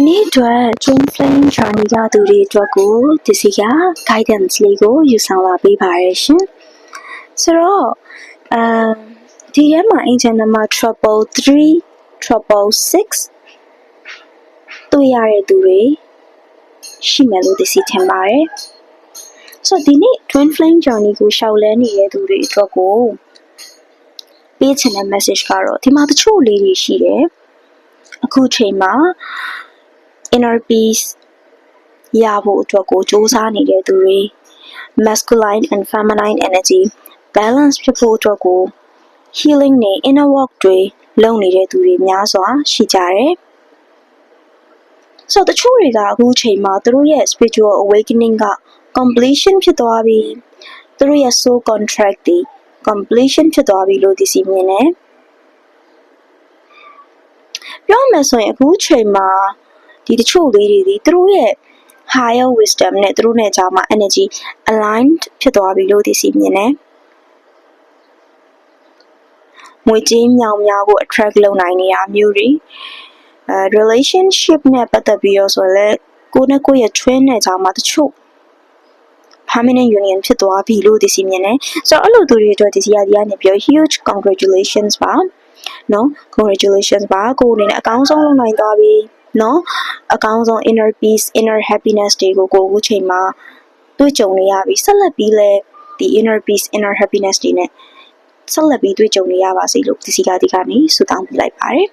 ဒီနေ့အတွက် Twin Flame Journey ရသူတွေအတွက်ကိုဒီစီက guidance လေးကိုယူဆောင်လာပေးပါရရှင်ဆိုတော့အမ်ဒီထဲမှာ angel number 333 666တွေ့ရတဲ့သူတွေရှိမယ်လို့ဒီစီထင်ပါတယ်ဆိုတော့ဒီနေ့ Twin Flame Journey ကိုရှောက်လဲနေတဲ့သူတွေအတွက်ကိုပေးချင်တဲ့ message ကတော့ဒီမှာတချို့လေးတွေရှိတယ်အခုချိန်မှာ inner peace ရဖို့အတွက်ကိုစူးစမ်းနေတဲ့သူတွေ masculine and feminine energy balance ဖြစ်ဖို့အတွက်ကို healing နဲ့ inner work တွေလုပ်နေတဲ့သူတွေများစွာရှိကြတယ်ဆိုတော့တချို့တွေကအခုချိန်မှာသူတို့ရဲ့ spiritual awakening က completion ဖြစ်သွားပြီသူတို့ရဲ့ soul contract တွေ completion ဖြစ်သွားပြီလို့ဒီစီမြင်တယ်ပြောမယ်ဆိုရင်အခုချိန်မှာ ဒီတချို့လေးတွေဒီသူတို့ရဲ့ higher wisdom နဲ့သူတို့နဲ့ကြားမှာ energy aligned ဖြစ်သွားပြီလို့ဒီစီမြင်တယ်ငွေကြေးမြောင်များကို attract လုပ်နိုင်နေရမျိုးတွေအဲ relationship နဲ့ပတ်သက်ပြီးတော့ဆိုရင်လည်းကိုယ့်နဲ့ကိုယ့်ရဲ့ twin နဲ့ကြားမှာတချို့ permanent union ဖြစ်သွားပြီလို့ဒီစီမြင်တယ်ဆိုတော့အဲ့လိုသူတွေအတွက်ဒီစီရဒီကနေပြော huge congratulations ပါနော် congratulations ပါကိုယ်အနေနဲ့အကောင်းဆုံးလုပ်နိုင်သွားပြီ နော်အကောင်းဆုံး inner peace inner happiness တွေကိုကိုယ်အခုချိန်မှာတွေ့ကြုံနေရပြီဆက်လက်ပြီးလဲဒီ inner peace inner happiness တွေနဲ့ဆက်လက်ပြီးတွေ့ကြုံနေရပါစေလို့ဒီစီကဒီကနေဆုတောင်းပေးလိုက်ပါတယ်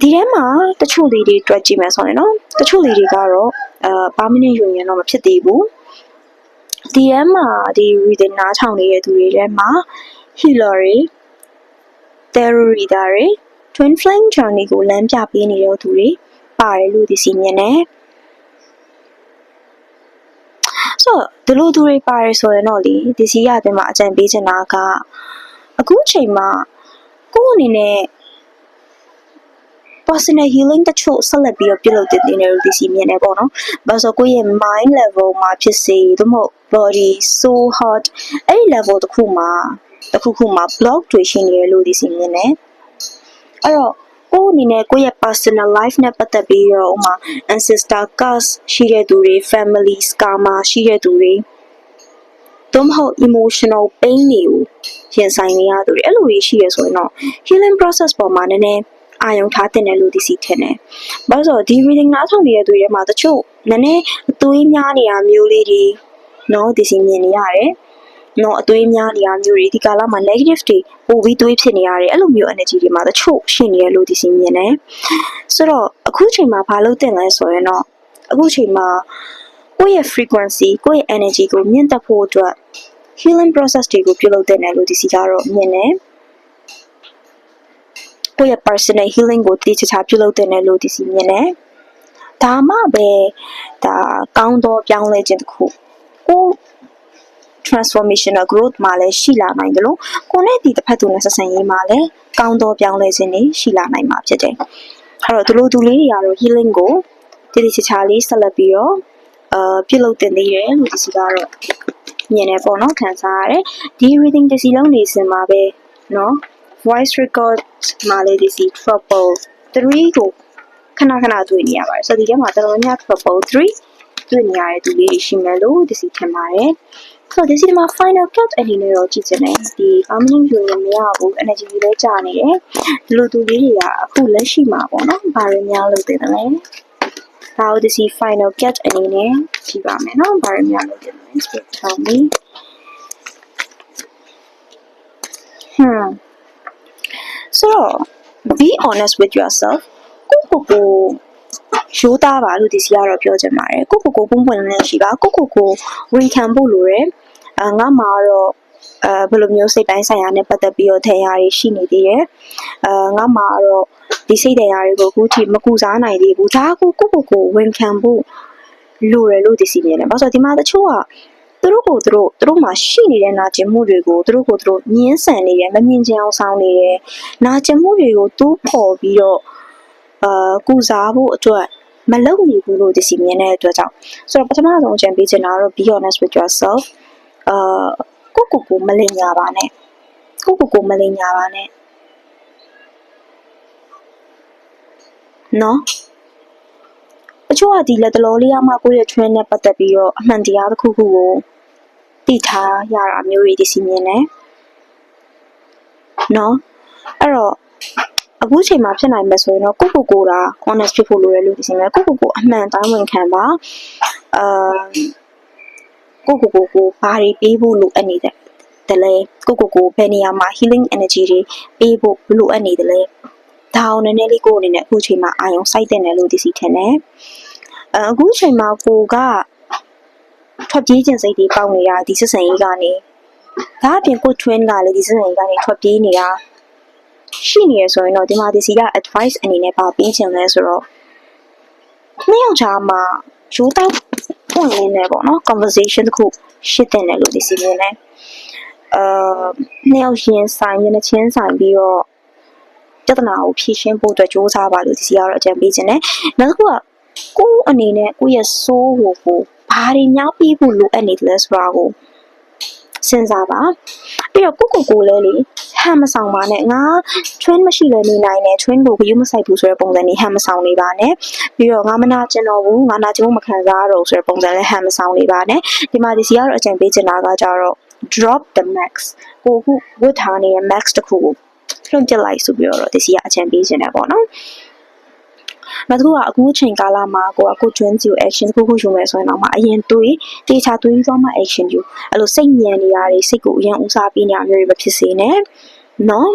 ဒီထဲမှာတချို့လေးတွေတွေ့ကြည့်မယ်ဆိုရင်နော်တချို့လေးတွေကတော့အာ permanent union တော့မဖြစ်သေးဘူးဒီထဲမှာဒီ reading နားထောင်နေတဲ့သူတွေထဲမှာ healer တွေ tarot reader တွေ twin flame journey ကိုလမ်းပြပေးနေတဲ့သူတွေပါတယ်လို့ဒီစီမြင်တယ်ဆိုတော့ဒီလိုသူတွေပါတယ်ဆိုရင်တော့လေဒီစီရတဲ့မှာအကြံပေးချင်တာကအခုချိန်မှာကိုယ့်အနေနဲ့ personal healing တချို့ဆက်လက်ပြီးတော့ပြုလုပ်တင်နေတယ်လို့ဒီစီမြင်နေပေါ့နော်။ဘာလို့ဆိုကိုယ့်ရဲ့ mind level မှာဖြစ်စေသို့မဟုတ် body soul heart အဲ့ဒီ level တစ်ခုမှာတစ်ခုခုမှာ block တွေရှိနေတယ်လို့ဒီစီမြင်နေ။ အဲ့တော့ကိုယ့်အနေနဲ့ကိုယ့်ရဲ့ personal life နဲ့ပတ်သက်ပြီးတော့ဥမာ ancestor curse ရှိတဲ့သူတွေ family karma ရှိတဲ့သူတွေသို့မဟုတ် emotional pain တွေကိုရင်ဆိုင်နေရသူတွေအဲ့လိုကြီးရှိရဆိုရင်တော့ healing process ပေါ်မှာနည်းနည်းအာယုံထားတင်တယ်လို့ဒီစီထင်တယ်။ဘာလို့ဆိုတော့ဒီ reading နားထောင်နေတဲ့သူတွေထဲမှာတချို့နည်းနည်းအသွေးများနေတာမျိုးလေးတွေနော်ဒီစီမြင်နေရတယ်။ နော်အသွေးများနေတာမျိုးတွေဒီကာလမှာ negative တွေပိုပြီးသွေးဖြစ်နေရတယ်အဲ့လိုမျိုး energy တွေမှာတချို့ရှိနေရလို့ဒီစီမြင်တယ်။ဆိုတော့အခုချိန်မှာဘာလို့တင်လဲဆိုရင်တော့အခုချိန်မှာကိုယ့်ရဲ့ frequency ကိုယ့်ရဲ့ energy ကိုမြင့်တက်ဖို့အတွက် healing process တွေကိုပြုလုပ်တဲ့နယ်လို့ဒီစီကတော့မြင်တယ်။ကိုယ့်ရဲ့ personal healing ကိုတည်ချချပြုလုပ်တဲ့နယ်လို့ဒီစီမြင်တယ်။ဒါမှပဲဒါကောင်းသောပြောင်းလဲခြင်းတစ်ခုကို transformational growth မှာလည်းရှိလာနိုင်တယ်လို့ကိုနဲ့ဒီတစ်ဖက်သူနဲ့ဆက်ဆံရေးမှာလည်းကောင်းသောပြောင်းလဲခြင်းတွေရှိလာနိုင်မှာဖြစ်တယ်။အဲ့တော့ဒီလိုသူလေးတွေကတော့ healing ကိုတည်တည်ချာချာလေးဆက်လက်ပြီးတော့အာပြုလုပ်တင်သေးတယ်လို့ဒီစီကတော့မြင်နေပေါ့နော်ခံစားရတယ်။ဒီ reading တစ်စီလုံးနေစင်မှာပဲနော် voice record မှာလည်းဒီစီ trouble 3ကိုခဏခဏတွေ့နေရပါတယ်။ဆိုတော့ဒီထဲမှာတော်တော်များ trouble 3တွေ့နေရတဲ့သူလေးရှိမယ်လို့ဒီစီထင်ပါတယ်။ ဆိုတော့ဒီစီမှာ final cut အနေနဲ့တော့ကြည့်ချင်တယ်ဒီ permanent union မရဘူး energy တွေလည်းကြာနေတယ်ဒီလိုသူလေးတွေကအခုလက်ရှိမှာပေါ့နော်ဘာတွေများလုပ်တင်တယ်လဲဒါကိုဒီစီ final cut အနေနဲ့ကြည့်ပါမယ်နော်ဘာတွေများလုပ်တင်တယ်လဲ speak tell me hmm ဆိုတော့ be honest with yourself ကိုကိုကိုရိုးသားပါလို့ဒီစီကတော့ပြောချင်ပါတယ်ကိုကိုကိုပုံပွင့်နေရှိပါကိုကိုကိုဝန်ခံဖို့လိုတယ် အာငါမှာတော့အဲဘယ်လိုမျိုးစိတ်တိုင်းဆိုင်ရာနဲ့ပတ်သက်ပြီးတော့ထင်ရတွေရှိနေသေးတယ်အာငါမှာတော့ဒီစိတ်တရားတွေကိုအခုထိမကူစားနိုင်သေးဘူးဒါကိုကိုကိုကိုဝန်ခံဖို့လိုတယ်လို့ဒီစီမြင်တယ်ဘာလို့ဆိုတော့ဒီမှာတချို့ကသူတို့ကိုသူတို့သူတို့မှာရှိနေတဲ့နာကျင်မှုတွေကိုသူတို့ကိုသူတို့ညှင်းဆန်နေတယ်မမြင်ချင်အောင်ဆောင်နေတယ်နာကျင်မှုတွေကိုတူးဖော်ပြီးတော့အာကုစားဖို့အတွက်မလုပ်နေဘူးလို့ဒီစီမြင်တဲ့အတွက်ကြောင့်ဆိုတော့ပထမဆုံးအကြံပေးချင်တာကတော့ be honest with yourself အာကိုကိုကိုမလိမ်ညာပါနဲ့ကိုကိုကိုမလိမ်ညာပါနဲ့နော်ချို့ကဒီလက်တလောလေးကမှကိုယ့်ရဲ့ trend နဲ့ပတ်သက်ပြီးတော့အမှန်တရားတစ်ခုခုကိုသိထားရတာမျိုးတွေဒီစီမြင်တယ်နော်အဲ့တော့အခုချိန်မှာဖြစ်နိုင်မယ်ဆိုရင်တော့ကိုကိုကိုတာ honest ဖြစ်ဖို့လိုတယ်လို့ဒီစီမြင်ကိုကိုကိုအမှန်တိုင်းဝန်ခံပါအာ ကိုကိုကိုကိုဘာတွေပေးဖို့လိုအပ်နေတယ်တလဲကိုကိုကိုဘယ်နေရာမှာ healing energy တွေပေးဖို့ဘလိုအပ်နေတယ်လဲဒါအောင်နည်းနည်းလေးကိုအနေနဲ့အခုချိန်မှာအာယုံစိုက်တင်တယ်လို့ဒီစီထင်တယ်အအခုချိန်မှာကိုကထွက်ပြေးခြင်းစိတ်တွေပေါက်နေတာဒီစစ်စံကြီးကနေဒါအပြင်ကို twin ကလည်းဒီစစ်စံကြီးကနေထွက်ပြေးနေတာရှိနေရဆိုရင်တော့ဒီမှာဒီစီက advice အနေနဲ့ပါပေးခြင်းလဲဆိုတော့နှစ်ယောက်ကြားမှာရိုးသား ပွင့်လင်းနေပေါ့နော် conversation တစ်ခုရှစ်တင်တယ်လို့ဒီစီမြင်တယ်အာနှစ်ယောက်ရင်ဆိုင်ရင်ချင်းဆိုင်ပြီးတော့ပြဿနာကိုဖြေရှင်းဖို့အတွက်စ조사ပါလို့ဒီစီကတော့အကြံပေးခြင်းတယ်နောက်တစ်ခုကကိုယ်အနေနဲ့ကိုယ့်ရဲ့ soul ကိုကိုဘာတွေညှောက်ပြီးဖို့လိုအပ်နေတယ်လဲဆိုတာကို စဉ်းစားပါပြီးတော့ကိုကိုကိုလည်းလေဟန်မဆောင်ပါနဲ့ငါ train မရှိလဲနေနိုင်တယ် train ကိုဂရုမစိုက်ဘူးဆိုတဲ့ပုံစံนี้ဟန်မဆောင်နေပါနဲ့ပြီးတော့ငါမနာကျင်တော့ဘူးငါနာကျင်မှုမခံစားရတော့ဆိုတဲ့ပုံစံလည်းဟန်မဆောင်နေပါနဲ့ဒီမှာဒီစီကတော့အကြံပေးချင်တာကကြတော့ drop the max ကိုခုဝတ်ထားနေတဲ့ max တစ်ခုကိုလွှင့်ပြလိုက်ဆိုပြီးတော့ဒီစီကအကြံပေးချင်တယ်ပေါ့နော် နောက်တစ်ခုကအခုအချိန်ကာလမှာကိုကကိုကျွမ်းစီကို action တစ်ခုခုယူမယ်ဆိုရင်တော့မှအရင်တွေးတေချာတွေးပြီးတော့မှ action ယူအဲ့လိုစိတ်ညံနေရတွေစိတ်ကိုအရင်ဦးစားပေးနေရမျိုးတွေမဖြစ်စေနဲ့နော်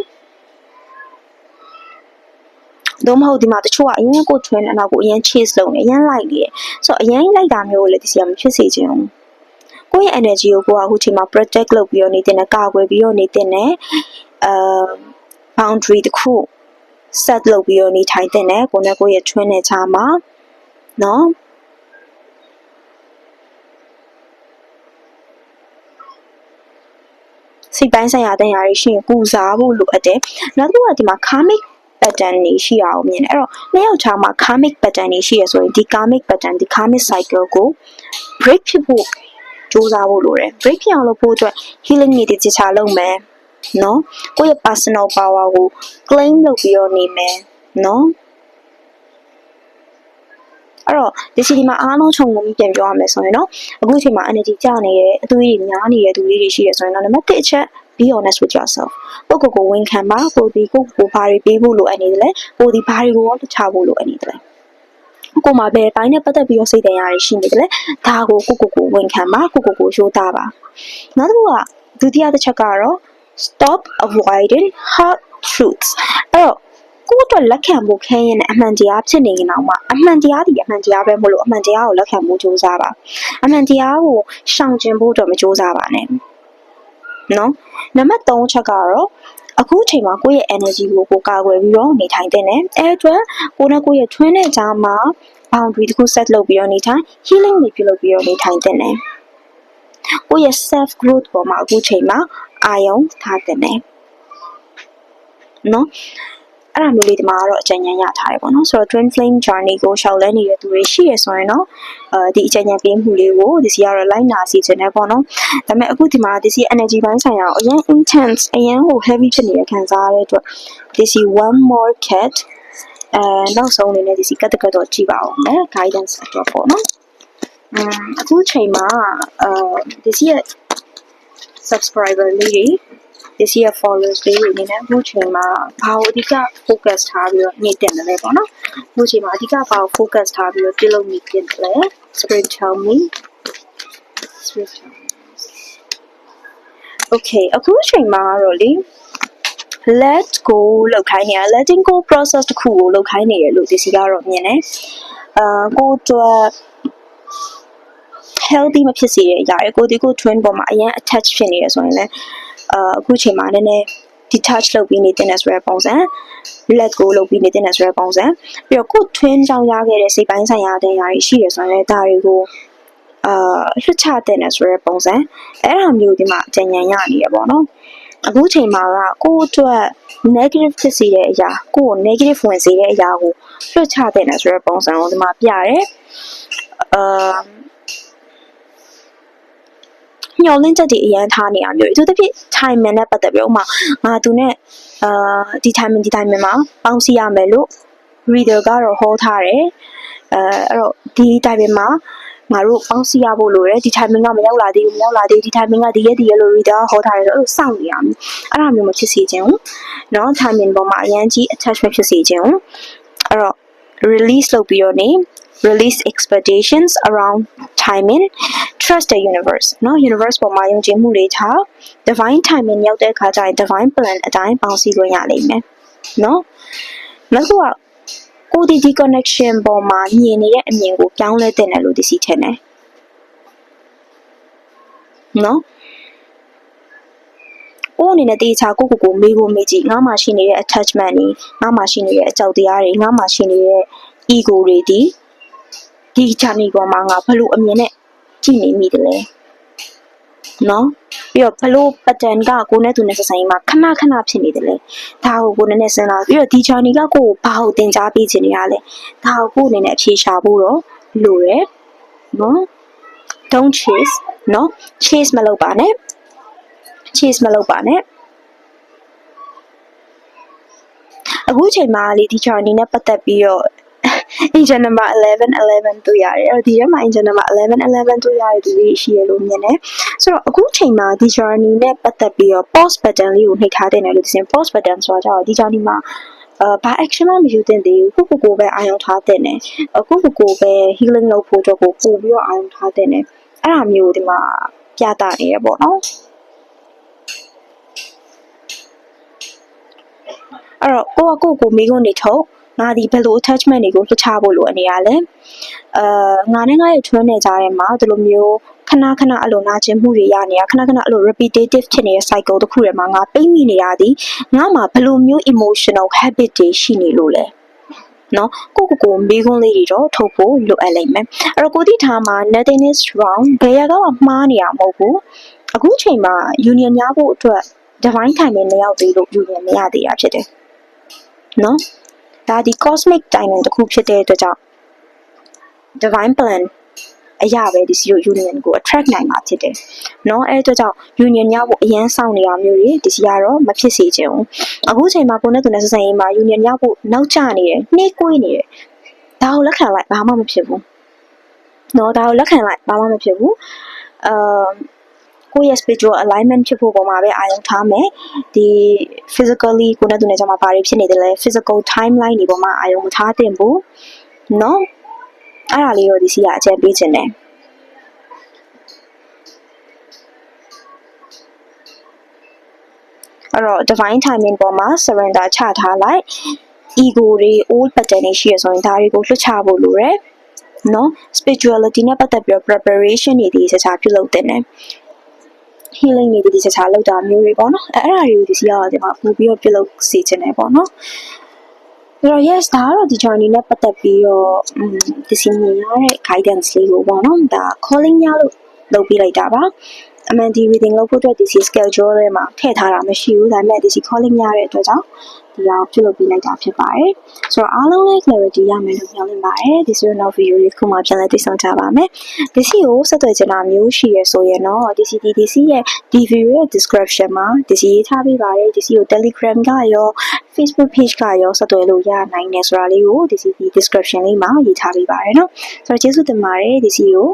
တော့မဟုတ်ဒီမှာတချို့ကအရင်ကို trend အနောက်ကိုအရင် chase လုပ်နေအရင်လိုက်နေဆိုတော့အရင်လိုက်တာမျိုးကိုလည်းဒီစီကမဖြစ်စေချင်ဘူးကိုယ့်ရဲ့ energy ကိုကိုကအခုချိန်မှာ protect လုပ်ပြီးတော့နေတဲ့နဲ့ကာကွယ်ပြီးတော့နေတဲ့နဲ့အာ boundary တစ်ခု set လုပ်ပြီးတော့နေထိုင်တဲ့နဲ့ကိုနဲ့ကိုရဲ့ twin နဲ့ချာမှာနော်စိတ်ပိုင်းဆိုင်ရာတရားတွေရှိရင်ပူစားဖို့လိုအပ်တယ်နောက်တစ်ခုကဒီမှာ karmic pattern တွေရှိတာကိုမြင်တယ်အဲ့တော့နှစ်ယောက်ချာမှာ karmic pattern တွေရှိရဆိုရင်ဒီ karmic pattern ဒီ karmic cycle ကို break ဖြစ်ဖို့စူးစမ်းဖို့လိုတယ် break ဖြစ်အောင်လုပ်ဖို့အတွက် healing တွေတခြားလုပ်မယ် နော်ကိုယ့်ရဲ့ personal power ကို claim လုပ်ပြီးတော့နေမယ်နော်အဲ့တော့ဒီစီဒီမှာအားလုံးခြုံငုံပြီးပြန်ပြောရမယ်ဆိုရင်တော့အခုအချိန်မှာ energy ကျနေတဲ့အသွေးတွေများနေတဲ့သူလေးတွေရှိရဆိုရင်တော့နံပါတ်1အချက် be honest with yourself ကိုကိုကိုဝန်ခံပါကိုဒီကိုကိုဘာတွေပေးဖို့လိုအပ်နေတယ်လဲကိုဒီဘာတွေကိုရောတခြားဖို့လိုအပ်နေတယ်လဲကိုမှာဘယ်ပိုင်းနဲ့ပတ်သက်ပြီးတော့စိတ်တရားတွေရှိနေတယ်လဲဒါကိုကိုကိုကိုဝန်ခံပါကိုကိုကိုရိုးသားပါနောက်တစ်ခုကဒုတိယတစ်ချက်ကတော့ stop avoiding hard truths အဲ့တော့ကိုယ့်အတွက်လက်ခံဖို့ခဲရင်အမှန်တရားဖြစ်နေရင်တော့မှအမှန်တရားဒီအမှန်တရားပဲမလို့အမှန်တရားကိုလက်ခံဖို့ကြိုးစားပါအမှန်တရားကိုရှောင်ကျဉ်ဖို့တော့မကြိုးစားပါနဲ့နော်နံပါတ်3ချက်ကတော့အခုချိန်မှာကိုယ့်ရဲ့ energy ကိုကိုကာကွယ်ပြီးတော့နေထိုင်တဲ့နဲ့အဲအတွက်ကိုနဲ့ကိုယ့်ရဲ့ twin နဲ့ကြားမှာ boundary တခု set လုပ်ပြီးတော့နေထိုင် healing တွေပြုလုပ်ပြီးတော့နေထိုင်တဲ့နဲ့ကိုယ့်ရဲ့ self growth ပေါ်မှာအခုချိန်မှာ အာယုံထားတဲ့နဲ့နော်အဲ့ဒါမျိုးလေးဒီမှာကတော့အကြံဉာဏ်ရထားတယ်ပေါ့နော်ဆိုတော့ twin flame journey ကိုရှောက်လဲနေတဲ့သူတွေရှိရဆိုရင်တော့အဲဒီအကြံဉာဏ်ပေးမှုလေးကိုဒီစီကတော့ line နာစီခြင်းနဲ့ပေါ့နော်ဒါပေမဲ့အခုဒီမှာဒီစီ energy ဘိုင်းဆိုင်ရာအရင် intense အရင်ဟို heavy ဖြစ်နေတဲ့ခံစားရတဲ့အတွက်ဒီစီ one more cat အဲနောက်ဆုံးအနေနဲ့ဒီစီကတ်တကတ်တော့ကြည့်ပါအောင်မယ် guidance အတွက်ပေါ့နော်အမ်အခုချိန်မှာအဲဒီစီရဲ့ subscriber လေးတွေဒီစီရဲ့ followers တွေအနေနဲ့အခုချိန်မှာဘာကိုအဓိက focus ထားပြီးတော့နေတင်တယ်လဲပေါ့နော်အခုချိန်မှာအဓိကဘာကို focus ထားပြီးတော့ပြုလုပ်နေတင်တယ်လဲ spirit tell me spirit tell me okay အခုချိန်မှာတော့လေ let go လောက်ခိုင်းနေတာ letting go process တစ်ခုကိုလောက်ခိုင်းနေရလို့ဒီစီကတော့မြင်တယ်အာကိုတော့ healthy မဖြစ်စေတဲ့အရာတွေကိုဒီကို twin ပေါ်မှာအရင် attach ဖြစ်နေရဆိုရင်လည်းအာအခုချိန်မှာနည်းနည်း detach လုပ်ပြီးနေတဲ့ဆိုရယ်ပုံစံ let go လုပ်ပြီးနေတဲ့ဆိုရယ်ပုံစံပြီးတော့ကို twin ကြောင့်ရခဲ့တဲ့စိတ်ပိုင်းဆိုင်ရာတဲ့ຢာတွေရှိရဆိုရင်လည်းဒါတွေကိုအာလွှတ်ချတဲ့ဆိုရယ်ပုံစံအဲ့ဒါမျိုးဒီမှာအကြံဉာဏ်ရနေရပေါ့နော်အခုချိန်မှာကကိုယ့်အတွက် negative ဖြစ်စေတဲ့အရာကိုယ့်ကို negative ဝင်စေတဲ့အရာကိုလွှတ်ချတဲ့ဆိုရယ်ပုံစံကိုဒီမှာပြရတယ်အာ ညှော်လင့်ချက်တွေအရန်ထားနေရမျိုးသူတစ်ပြည့် timing နဲ့ပတ်သက်ပြီးဥမာငါသူနဲ့အာဒီ timing ဒီ timing မှာပေါင်းစည်းရမယ်လို့ reader ကတော့ဟောထားတယ်အဲအဲ့တော့ဒီ timing မှာငါတို့ပေါင်းစည်းရဖို့လိုတယ်ဒီ timing ကမရောက်လာသေးဘူးမရောက်လာသေးဘူးဒီ timing ကဒီရက်ဒီရက်လို့ reader ကဟောထားတယ်ဆိုတော့အဲ့လိုစောင့်နေရမယ်အဲ့ဒါမျိုးမဖြစ်စေချင်ဘူးเนาะ timing ပေါ်မှာအရင်ကြီး attachment ဖြစ်စေချင်ဘူးအဲ့တော့ release လုပ်ပြီးတော့နေ release expectations around timing trust the universe เนาะ universe ပေါ်မှာယုံကြည်မှုတွေထား divine timing ရောက်တဲ့အခါကျရင် divine plan အတိုင်းပေါင်းစည်းလို့ရလိမ့်မယ်เนาะနောက်တစ်ခုကကိုဒီဒီ connection ပေါ်မှာမြင်နေတဲ့အမြင်ကိုပြောင်းလဲတင်တယ်လို့ဒီစီထင်တယ်နော်ကိုအနေနဲ့တေချာကိုကိုကိုမေးဖို့မေးကြည့်ငါမှရှိနေတဲ့ attachment တွေငါမှရှိနေတဲ့အကြောက်တရားတွေငါမှရှိနေတဲ့ ego တွေဒီ ဒီ journey ပေါ်မှာငါဘယ်လိုအမြင်နဲ့ကြည့်နေမိတယ်လဲနော်ပြီးတော့ဘလို့ pattern ကကိုနဲ့သူနဲ့ဆက်ဆံရေးမှာခဏခဏဖြစ်နေတယ်လေဒါကိုကိုနဲ့နဲ့စဉ်းစားပြီးတော့ဒီ journey ကကိုကိုဘာကိုသင်ကြားပေးချင်နေရလဲဒါကိုကိုအနေနဲ့အဖြေရှာဖို့တော့လိုရယ်နော် don't chase နော် chase မလုပ်ပါနဲ့ chase မလုပ်ပါနဲ့အခုချိန်မှာလေဒီ journey နဲ့ပတ်သက်ပြီးတော့ engine number 11 11တွေ့ရတယ်အဲ့တော့ဒီထဲမှာ engine number 11 11တွေ့ရတဲ့သူတွေရှိရလို့မြင်တယ်ဆိုတော့အခုချိန်မှာဒီ journey နဲ့ပတ်သက်ပြီးတော့ pause button လေးကိုနှိပ်ထားတဲ့နယ်လို့ဒီစဉ် pause button ဆိုတာကြောင့်ဒီ journey မှာအာဘာ action မှမယူသင့်သေးဘူးခုခုကိုပဲအာရုံထားတဲ့နယ်အခုခုကိုပဲ healing လုပ်ဖို့အတွက်ကိုပို့ပြီးတော့အာရုံထားတဲ့နယ်အဲ့ဒါမျိုးဒီမှာပြသနေရပေါ့နော်အဲ့တော့ကိုကကိုကိုမိကုန်းနေထုတ် ငါဒီဘယ်လို attachment တွေကိုလွှတ်ချဖို့လိုအနေရလဲအာငါနဲ့ငါရဲ့ twin နဲ့ကြားထဲမှာဒီလိုမျိုးခဏခဏအဲ့လိုနာကျင်မှုတွေရနေတာခဏခဏအဲ့လို repetitive ဖြစ်နေတဲ့ cycle တစ်ခုထဲမှာငါပိတ်မိနေရသည်ငါမှာဘယ်လိုမျိုး emotional habit တွေရှိနေလို့လဲနော်ကိုကိုကိုမေးခွန်းလေးတွေတော့ထုတ်ဖို့လိုအပ်လိမ့်မယ်အဲ့တော့ကိုတိထားမှာ nothing is wrong ဘယ်ရကမှမှားနေရမဟုတ်ဘူးအခုချိန်မှာ union များဖို့အတွက် divine timing မရောက်သေးလို့ union မရသေးတာဖြစ်တယ်နော် ဒါဒီ cosmic timing တစ်ခုဖြစ်တဲ့အတွက်ကြောင့် divine plan အရာပဲဒီ zero union ကို attract နိုင်မှာဖြစ်တယ်။เนาะအဲအတွက်ကြောင့် union ရဖို့အရန်ဆောင်နေရမျိုးတွေဒီစီကတော့မဖြစ်စေချင်ဘူး။အခုချိန်မှာကိုနဲ့သူနဲ့ဆက်ဆံရေးမှာ union ရဖို့နောက်ကျနေတယ်နှေးကွေးနေတယ်။ဒါကိုလက်ခံလိုက်ဘာမှမဖြစ်ဘူး။เนาะဒါကိုလက်ခံလိုက်ဘာမှမဖြစ်ဘူး။အာ ကိုယ့်ရဲ့ spiritual alignment ဖြစ်ဖို့ပုံမှာပဲအာရုံထားမယ်ဒီ physically ကိုနဲ့သူနဲ့ကြောင့်ဘာတွေဖြစ်နေတယ်လဲ physical timeline တွေပေါ်မှာအာရုံမထားသင့်ဘူးเนาะအဲ့ဒါလေးတော့ဒီစီကအကြံပေးခြင်းတယ်အဲ့တော့ divine timing ပေါ်မှာ surrender ချထားလိုက် ego တွေ old pattern တွေရှိရဆိုရင်ဒါတွေကိုလွှတ်ချဖို့လိုတယ်နော် spirituality နဲ့ပတ်သက်ပြီးတော့ preparation တွေဒီစချာပြုလုပ်တဲ့ ਨੇ healing တွေဒီစချာလုပ်တာမျိုးတွေပေါ့နော်အဲ့အဲ့ဒါတွေကိုဒီစီကဒီမှာပို့ပြီးတော့ပြုလုပ်စေချင်တယ်ပေါ့နော်အဲ့တော့ yes ဒါကတော့ဒီ journey နဲ့ပတ်သက်ပြီးတော့อืมဒီစီမြင်ရတဲ့ guidance လေးကိုပေါ့နော်ဒါ calling ရလို့လုပ်ပြလိုက်တာပါ အမှန်ဒီ reading လုပ်ဖို့အတွက်ဒီစီ schedule ထဲမှာထည့်ထားတာမရှိဘူးဒါပေမဲ့ဒီစီ calling ရတဲ့အတွက်ကြောင့်ဒီအောင်ပြုလုပ်ပေးလိုက်တာဖြစ်ပါတယ်ဆိုတော့အားလုံးလည်း clarity ရမယ်လို့မျှော်လင့်ပါတယ်ဒီဆိုတော့ video လေးခုမှပြန်လည်သိဆောင်ကြပါမယ်ဒီစီကိုဆက်သွယ်ချင်တာမျိုးရှိရဆိုရင်တော့ဒီစီဒီဒီစီရဲ့ဒီ video ရဲ့ description မှာဒီစီရေးထားပေးပါတယ်ဒီစီကို Telegram ကရော Facebook page ကရောဆက်သွယ်လို့ရနိုင်တယ်ဆိုတာလေးကိုဒီစီဒီ description လေးမှာရေးထားပေးပါတယ်เนาะဆိုတော့ကျေးဇူးတင်ပါတယ်ဒီစီကို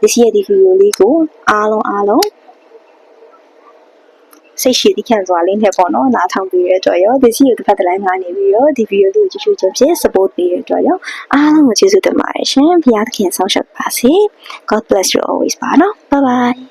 ဒီစီရဲ့ဒီ video လေးကိုအားလုံးအားလုံးစိတ်ရှိသည့်ခံစွာလေးနဲ့ပေါ့နော်နားထောင်ပြီးရတဲ့အတွက်ရောဒီစီကိုတစ်ဖက်တစ်လိုက်ကနေပြီးတော့ဒီဗီဒီယိုလေးကိုကြည့်ရှုခြင်းဖြင့် support ပေးရတဲ့အတွက်ရောအားလုံးကိုကျေးဇူးတင်ပါတယ်ရှင်ဘုရားသခင်ဆောင်းရှောက်ပါစေ God bless you always ပါနော် bye bye